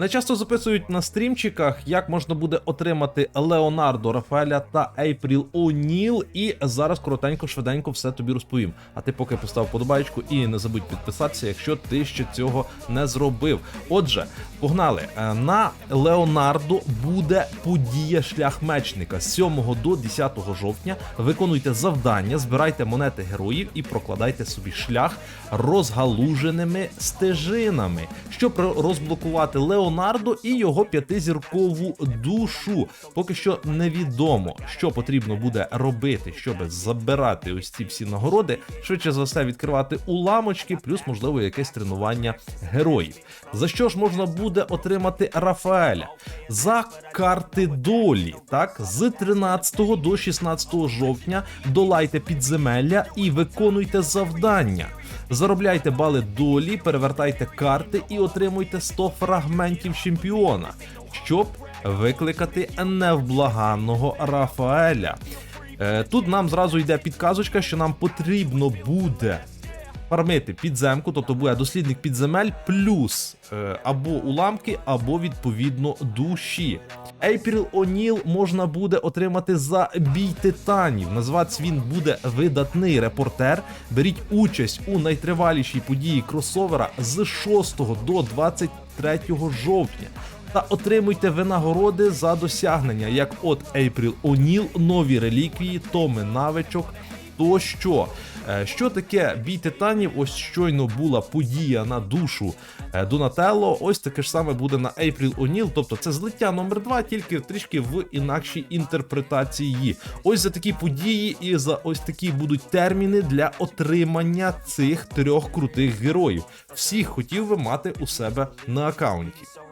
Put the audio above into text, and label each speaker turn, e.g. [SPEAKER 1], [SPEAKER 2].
[SPEAKER 1] Не часто записують на стрімчиках, як можна буде отримати Леонардо Рафаеля та Ейпріл О'Ніл. І зараз коротенько, швиденько все тобі розповім. А ти поки постав подобайку і не забудь підписатися, якщо ти ще цього не зробив. Отже, погнали. Е, На Леонардо буде подія шлях мечника з 7 до 10 жовтня. Виконуйте завдання, збирайте монети героїв і прокладайте собі шлях розгалуженими стежинами, щоб розблокувати Леонардо і його п'ятизіркову душу. Поки що невідомо, що потрібно буде робити, щоб забирати ось ці всі нагороди. Швидше за все відкривати уламочки, плюс можливо якесь тренування героїв. За що ж можна буде отримати Рафаеля? За карти долі, так з 13 до 16 жовтня долайте підземелля і виконуйте завдання. Заробляйте бали долі, перевертайте карти і отримуйте 100 фрагментів чемпіона, щоб викликати невблаганного Рафаеля. Е, Тут нам зразу йде підказочка, що нам потрібно буде фармити підземку, тобто буде дослідник підземель, плюс е, або уламки, або відповідно душі. Ейпріл О'Ніл можна буде отримати за бій титанів. Називатись він буде видатний репортер. Беріть участь у найтривалішій події кросовера з 6 до 23 жовтня. Та отримуйте винагороди за досягнення, як от Ейпріл О'Ніл, нові реліквії, томи навичок тощо. Е, Що таке бій титанів? Ось щойно була подія на душу е, Донателло. Ось таке ж саме буде на April O'Neil, тобто це злиття номер 2 тільки трішки в інакшій інтерпретації. Ось за такі події і за ось такі будуть терміни для отримання цих трьох крутих героїв. Всіх хотів би мати у себе на аккаунті.